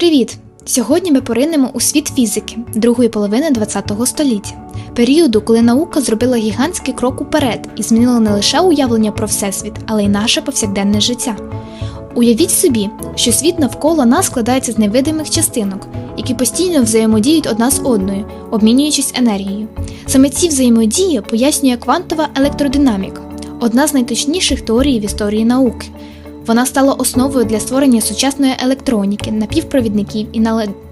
Привіт! Сьогодні ми поринемо у світ фізики другої половини ХХ століття, періоду, коли наука зробила гігантський крок уперед і змінила не лише уявлення про всесвіт, але й наше повсякденне життя. Уявіть собі, що світ навколо нас складається з невидимих частинок, які постійно взаємодіють одна з одною, обмінюючись енергією. Саме ці взаємодії пояснює квантова електродинаміка, одна з найточніших теорій в історії науки. Вона стала основою для створення сучасної електроніки, напівпровідників і,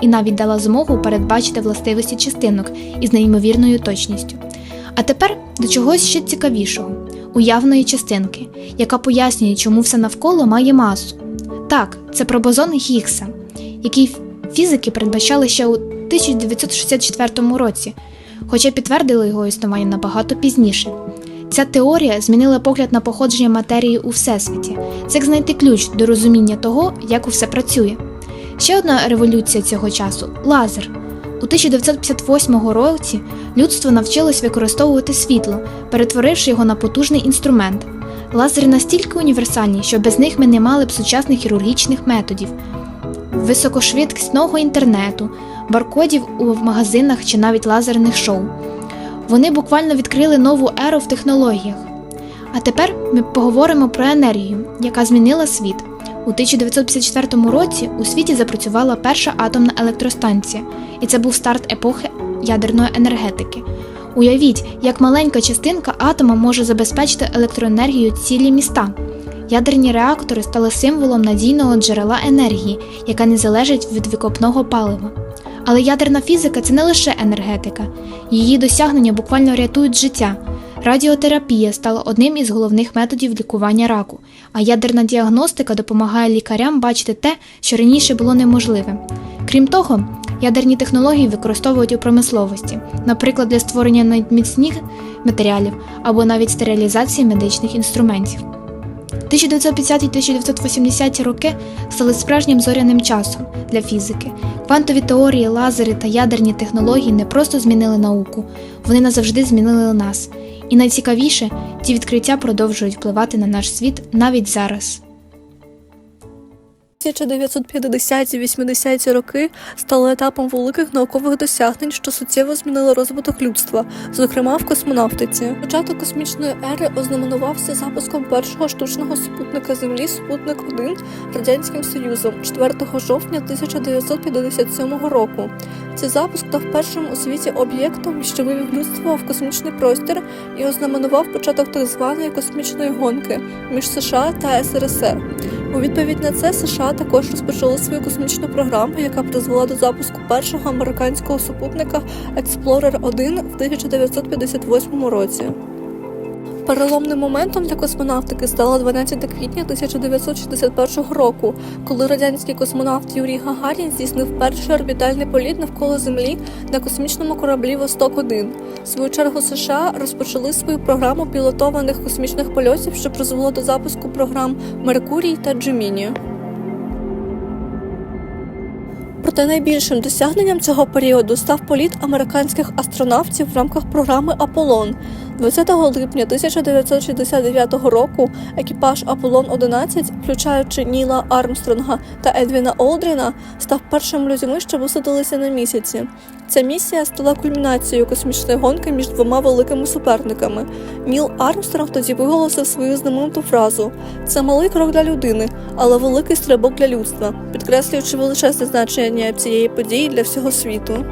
і навіть дала змогу передбачити властивості частинок із неймовірною точністю. А тепер до чогось ще цікавішого уявної частинки, яка пояснює, чому все навколо має масу. Так, це про бозон Гіггса, який фізики передбачали ще у 1964 році, хоча підтвердили його існування набагато пізніше. Ця теорія змінила погляд на походження матерії у всесвіті. Це як знайти ключ до розуміння того, як усе працює. Ще одна революція цього часу лазер. У 1958 році людство навчилось використовувати світло, перетворивши його на потужний інструмент. Лазери настільки універсальні, що без них ми не мали б сучасних хірургічних методів, високошвидкісного інтернету, баркодів у магазинах чи навіть лазерних шоу. Вони буквально відкрили нову еру в технологіях. А тепер ми поговоримо про енергію, яка змінила світ. У 1954 році у світі запрацювала перша атомна електростанція, і це був старт епохи ядерної енергетики. Уявіть, як маленька частинка атома може забезпечити електроенергію цілі міста. Ядерні реактори стали символом надійного джерела енергії, яка не залежить від викопного палива. Але ядерна фізика це не лише енергетика, її досягнення буквально рятують життя. Радіотерапія стала одним із головних методів лікування раку, а ядерна діагностика допомагає лікарям бачити те, що раніше було неможливим. Крім того, ядерні технології використовують у промисловості, наприклад, для створення надміцних матеріалів або навіть стерилізації медичних інструментів. 1950-1980 роки стали справжнім зоряним часом для фізики. Квантові теорії, лазери та ядерні технології не просто змінили науку, вони назавжди змінили нас. І найцікавіше, ці відкриття продовжують впливати на наш світ навіть зараз. 1950-80 роки стали етапом великих наукових досягнень, що суттєво змінили розвиток людства, зокрема в космонавтиці. Початок космічної ери ознаменувався запуском першого штучного супутника Землі Спутник 1 радянським Союзом 4 жовтня 1957 року. Цей запуск став першим у світі об'єктом, що вивів людство в космічний простір і ознаменував початок так званої космічної гонки між США та СРСР. У відповідь на це США також розпочали свою космічну програму, яка призвела до запуску першого американського супутника Explorer 1 в 1958 році. Переломним моментом для космонавтики стало 12 квітня 1961 року, коли радянський космонавт Юрій Гагарін здійснив перший орбітальний політ навколо Землі на космічному кораблі Восток-1. В свою чергу США розпочали свою програму пілотованих космічних польотів, що призвело до запуску програм Меркурій та Джеміні. Проте найбільшим досягненням цього періоду став політ американських астронавтів в рамках програми Аполлон. 20 липня 1969 року екіпаж Аполлон 11, включаючи Ніла Армстронга та Едвіна Олдріна, став першим людьми, що висадилися на місяці. Ця місія стала кульмінацією космічної гонки між двома великими суперниками. Ніл Армстронг тоді виголосив свою знамениту фразу: це малий крок для людини, але великий стрибок для людства, підкреслюючи величезне значення цієї події для всього світу.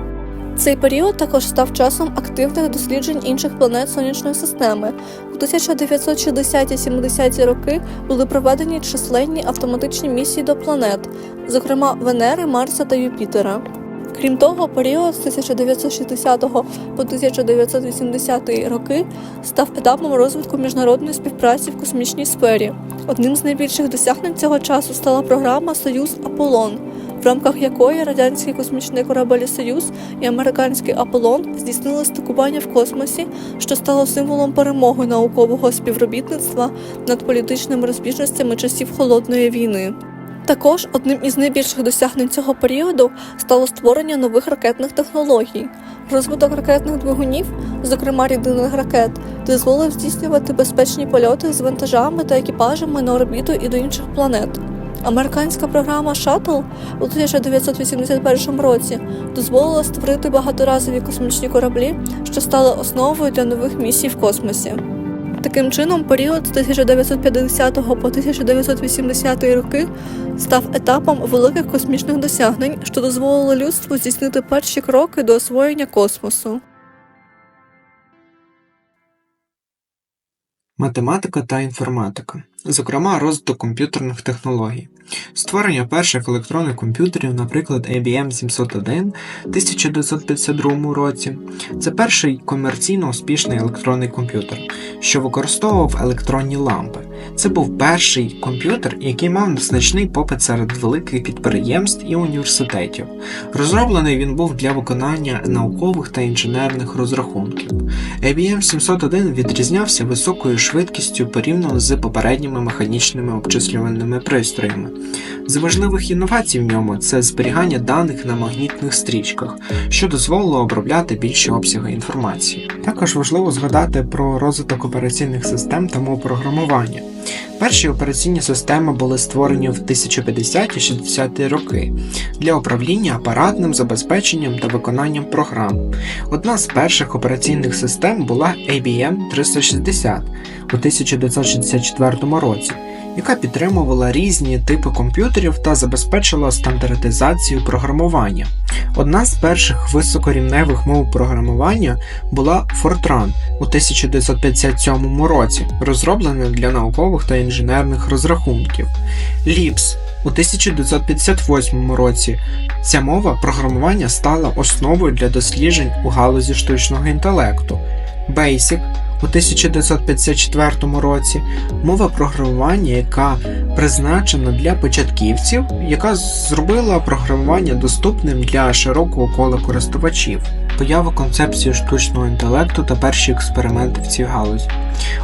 Цей період також став часом активних досліджень інших планет сонячної системи. У 1960-70-ті роки були проведені численні автоматичні місії до планет, зокрема Венери, Марса та Юпітера. Крім того, період з 1960 по 1980 роки став етапом розвитку міжнародної співпраці в космічній сфері. Одним з найбільших досягнень цього часу стала програма Союз Аполлон, в рамках якої радянський космічний корабель Союз і американський Аполлон здійснили стикування в космосі, що стало символом перемоги наукового співробітництва над політичними розбіжностями часів холодної війни. Також одним із найбільших досягнень цього періоду стало створення нових ракетних технологій. Розвиток ракетних двигунів, зокрема рідинних ракет, дозволив здійснювати безпечні польоти з вантажами та екіпажами на орбіту і до інших планет. Американська програма Шаттл у 1981 році дозволила створити багаторазові космічні кораблі, що стали основою для нових місій в космосі. Таким чином, період з 1950 по 1980 роки став етапом великих космічних досягнень, що дозволило людству здійснити перші кроки до освоєння космосу. Математика та інформатика, зокрема розвиток комп'ютерних технологій, створення перших електронних комп'ютерів, наприклад, IBM 701 в 1952 році. Це перший комерційно успішний електронний комп'ютер, що використовував електронні лампи. Це був перший комп'ютер, який мав значний попит серед великих підприємств і університетів. Розроблений він був для виконання наукових та інженерних розрахунків. IBM 701 відрізнявся високою швидкістю порівняно з попередніми механічними обчислювальними пристроями. З важливих інновацій в ньому це зберігання даних на магнітних стрічках, що дозволило обробляти більші обсяги інформації. Також важливо згадати про розвиток операційних систем та мов програмування. Перші операційні системи були створені в 1050-60-ті роки для управління апаратним забезпеченням та виконанням програм. Одна з перших операційних систем була ABM 360 у 1964 році, яка підтримувала різні типи комп'ютерів та забезпечила стандартизацію програмування. Одна з перших високорівневих мов програмування була Fortran у 1957 році, розроблена для наукових та інженерних розрахунків. Lisp у 1958 році Ця мова програмування стала основою для досліджень у галузі штучного інтелекту. Basic у 1954 році мова програмування, яка призначена для початківців, яка зробила програмування доступним для широкого кола користувачів. Поява концепції штучного інтелекту та перші експерименти в цій галузі.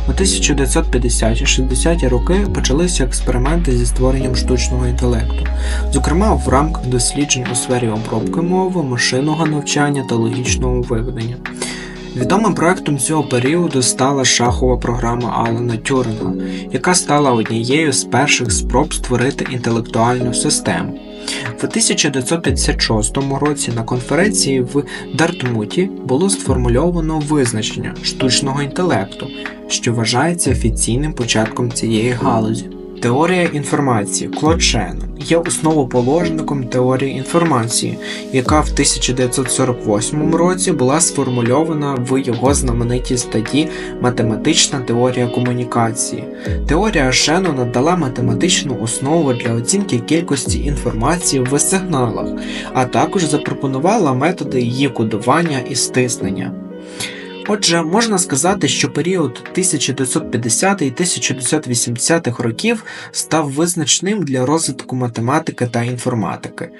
У 1950-60-ті роки почалися експерименти зі створенням штучного інтелекту, зокрема в рамках досліджень у сфері обробки мови, машинного навчання та логічного виведення. Відомим проектом цього періоду стала шахова програма Алана Тюринга, яка стала однією з перших спроб створити інтелектуальну систему. В 1956 році на конференції в Дартмуті було сформульовано визначення штучного інтелекту, що вважається офіційним початком цієї галузі. Теорія інформації Клод Шеннон є основоположником теорії інформації, яка в 1948 році була сформульована в його знаменитій статті Математична теорія комунікації. Теорія Шеннона дала математичну основу для оцінки кількості інформації в сигналах, а також запропонувала методи її кодування і стиснення. Отже, можна сказати, що період 1950 і 1980 років став визначним для розвитку математики та інформатики.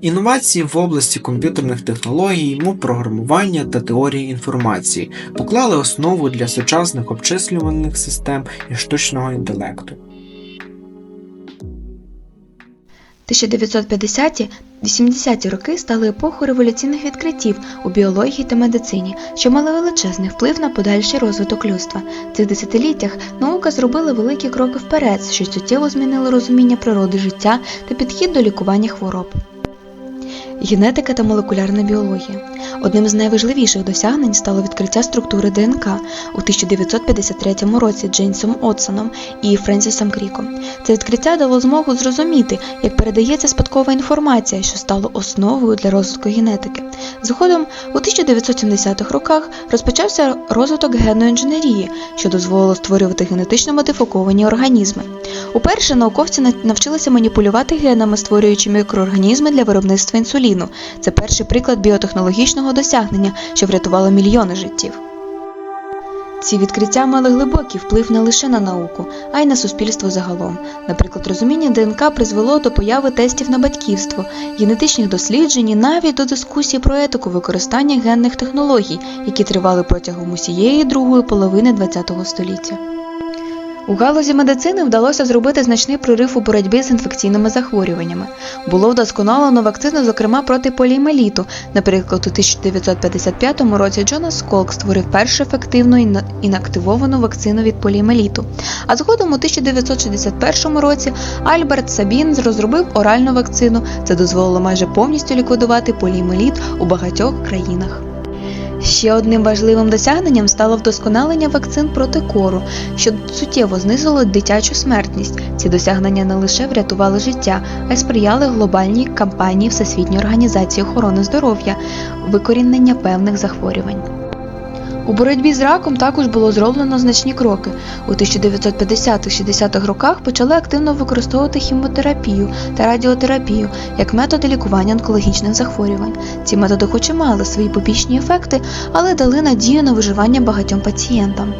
Інновації в області комп'ютерних технологій, мов програмування та теорії інформації поклали основу для сучасних обчислювальних систем і штучного інтелекту. 1950-80-ті роки стали епохою революційних відкриттів у біології та медицині, що мали величезний вплив на подальший розвиток людства. В цих десятиліттях наука зробила великі кроки вперед, що суттєво змінили розуміння природи життя та підхід до лікування хвороб. Генетика та молекулярна біологія. Одним з найважливіших досягнень стало відкриття структури ДНК у 1953 році Джейнсом Отсоном і Френсісом Кріком. Це відкриття дало змогу зрозуміти, як передається спадкова інформація, що стало основою для розвитку генетики. Згодом у 1970-х роках розпочався розвиток генної інженерії, що дозволило створювати генетично модифіковані організми. Уперше науковці навчилися маніпулювати генами, створюючи мікроорганізми для виробництва інсуліну. Це перший приклад біотехнологічного досягнення, що врятувало мільйони життів. Ці відкриття мали глибокий вплив не лише на науку, а й на суспільство загалом. Наприклад, розуміння ДНК призвело до появи тестів на батьківство, генетичних досліджень і навіть до дискусії про етику використання генних технологій, які тривали протягом усієї другої половини ХХ століття. У галузі медицини вдалося зробити значний прорив у боротьбі з інфекційними захворюваннями. Було вдосконалено вакцину, зокрема проти поліомеліту. Наприклад, у 1955 році Джонас Колк створив першу ефективну іна- інактивовану вакцину від поліомеліту. А згодом у 1961 році Альберт Сабін розробив оральну вакцину. Це дозволило майже повністю ліквідувати поліомеліт у багатьох країнах. Ще одним важливим досягненням стало вдосконалення вакцин проти кору, що суттєво знизило дитячу смертність. Ці досягнення не лише врятували життя, а й сприяли глобальній кампанії Всесвітньої організації охорони здоров'я викорінення певних захворювань. У боротьбі з раком також було зроблено значні кроки. У 1950-60-х роках почали активно використовувати хімотерапію та радіотерапію як методи лікування онкологічних захворювань. Ці методи хоч і мали свої побічні ефекти, але дали надію на виживання багатьом пацієнтам.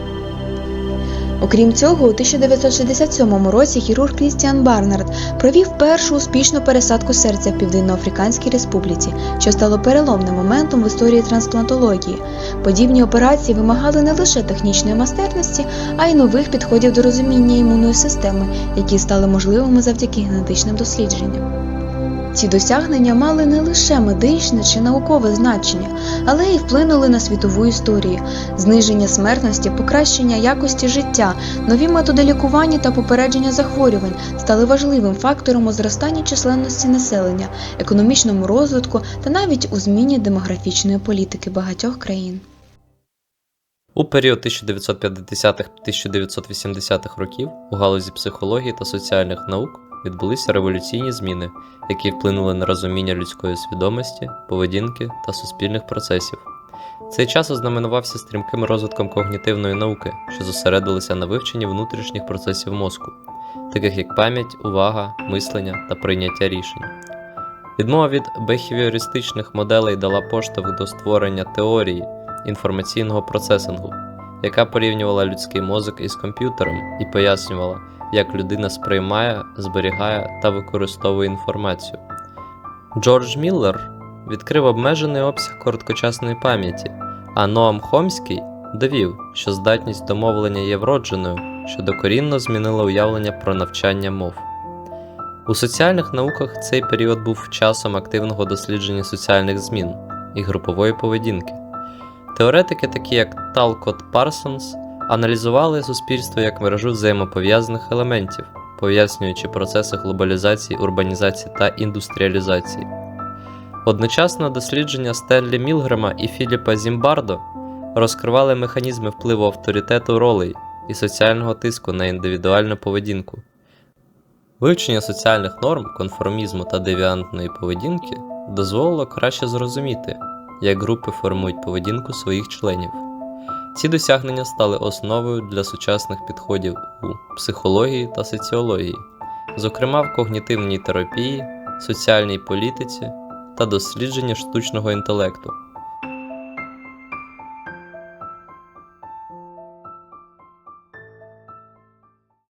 Окрім цього, у 1967 році хірург Крістіан Барнард провів першу успішну пересадку серця в Південноафриканській Республіці, що стало переломним моментом в історії трансплантології. Подібні операції вимагали не лише технічної майстерності, а й нових підходів до розуміння імунної системи, які стали можливими завдяки генетичним дослідженням. Ці досягнення мали не лише медичне чи наукове значення, але й вплинули на світову історію, зниження смертності, покращення якості життя, нові методи лікування та попередження захворювань стали важливим фактором у зростанні численності населення, економічному розвитку та навіть у зміні демографічної політики багатьох країн. У період 1950-1980-х років у галузі психології та соціальних наук відбулися революційні зміни, які вплинули на розуміння людської свідомості, поведінки та суспільних процесів. Цей час ознаменувався стрімким розвитком когнітивної науки, що зосередилися на вивченні внутрішніх процесів мозку, таких як пам'ять, увага, мислення та прийняття рішень. Відмова від бехевіористичних моделей дала поштовх до створення теорії інформаційного процесингу, яка порівнювала людський мозок із комп'ютером і пояснювала, як людина сприймає, зберігає та використовує інформацію. Джордж Міллер відкрив обмежений обсяг короткочасної пам'яті, а Ноам Хомський довів, що здатність до мовлення є вродженою, що докорінно змінила уявлення про навчання мов. У соціальних науках цей період був часом активного дослідження соціальних змін і групової поведінки. Теоретики, такі як Талкот Парсонс, аналізували суспільство як мережу взаємопов'язаних елементів, пояснюючи процеси глобалізації, урбанізації та індустріалізації. Одночасно дослідження Стенлі Мілгрема і Філіпа Зімбардо розкривали механізми впливу авторитету ролей і соціального тиску на індивідуальну поведінку. Вивчення соціальних норм, конформізму та девіантної поведінки дозволило краще зрозуміти, як групи формують поведінку своїх членів. Ці досягнення стали основою для сучасних підходів у психології та соціології, зокрема в когнітивній терапії, соціальній політиці та дослідженні штучного інтелекту.